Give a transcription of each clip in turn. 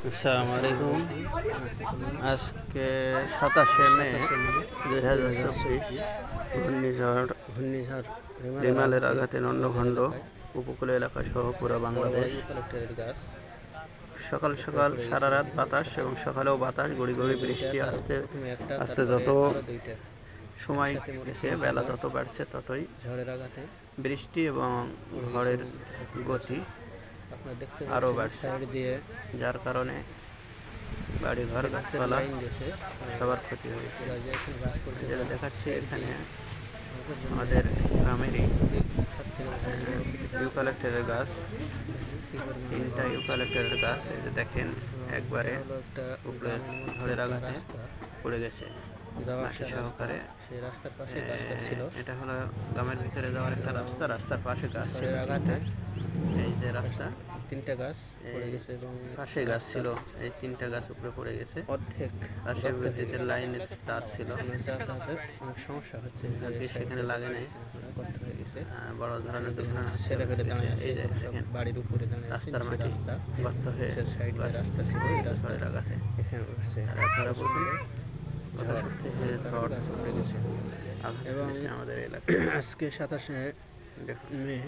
আসসালামু আলাইকুম আজকে সাতাশে মে দুই হাজার চব্বিশ ঘূর্ণিঝড় ঘূর্ণিঝড় রিমালের আঘাতে নন্ডখণ্ড উপকূল এলাকা সহ পুরো বাংলাদেশ। সকাল সকাল সারা রাত বাতাস এবং সকালেও বাতাস গড়ি গড়ি বৃষ্টি আসতে আস্তে যত সময় এসে বেলা যত বাড়ছে ততই ঝড়ের আঘাতে বৃষ্টি এবং ঝড়ের গতি আপনারা দেখতে আরও পাচ্ছেন বাড়ছে। সাইড দিয়ে। যার কারণে বাড়ি ঘর গাছপালা সবার ক্ষতি হয়েছে। যেটা দেখাচ্ছি এখানে আমাদের গ্রামেরই ইউকালেক্টরের গাছ। তিনটা ইউকালেক্টরের গাছ এই যে দেখেন একবারে একটা উপরে ঝড়ের আঘাতে পড়ে গেছে। সহকারে। সেই রাস্তার পাশে গাছটা ছিল। এটা হলো গ্রামের ভিতরে যাওয়ার একটা রাস্তা। রাস্তার পাশে গাছ ছিল আঘাতে এই যে রাস্তা। তিনটা গাছ পড়ে গেছে এবং পাশে গাছ ছিল এই তিনটা গাছ উপরে পড়ে গেছে। অর্ধেক পাশে বিদ্যুতের লাইনের তার ছিল। যাতায়াতের অনেক সমস্যা হচ্ছে সেখানে লাগে নাই। হয়ে গেছে। বড় ধরনের দুর্ঘটনা ছেলে ফেলে দাঁড়িয়ে আছে বাড়ির উপরে দাঁড়িয়ে রাস্তার মাটি রাস্তা গর্ত হয়ে সাইড রাস্তা ছিল এই রাস্তা ঝড়ের এখানে উঠছে আপনারা আঘাত এবং আমাদের এলাকায়। আজকে সাতাশে দেখুন মে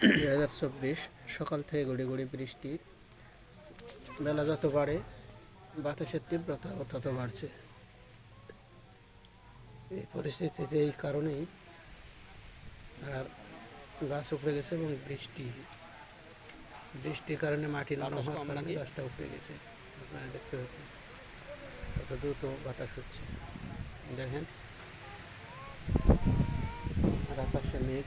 দুই হাজার চব্বিশ সকাল থেকে গড়ি গড়ি বৃষ্টি। বেলা যত বাড়ে বাতাসের তীব্রতা তত বাড়ছে। এই পরিস্থিতিতে এই কারণেই আর গাছ উপড়ে গেছে এবং বৃষ্টি। বৃষ্টির কারণে মাটি নরম হওয়ার কারণে গাছটা উপড়ে গেছে। আপনারা দেখতে পাচ্ছেন কত দ্রুত বাতাস হচ্ছে। দেখেন আর আকাশে মেঘ।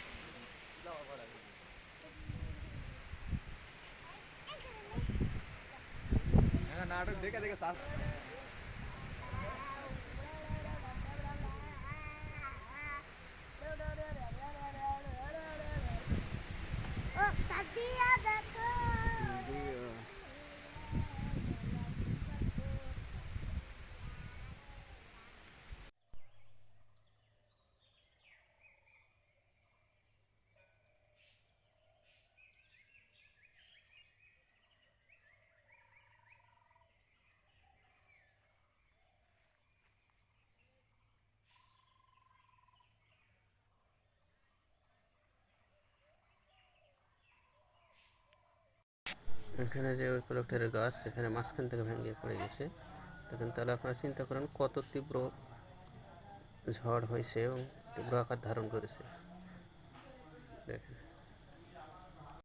আপনারা দেখতে পাচ্ছেন ও এখানে যে ওই কলেক্টরের গাছ, এখানে মাঝখান থেকে ভেঙে পড়ে গেছে। তখন তাহলে আপনারা চিন্তা করেন কত তীব্র ঝড় হয়েছে এবং তীব্র আকার ধারণ করেছে। দেখেন।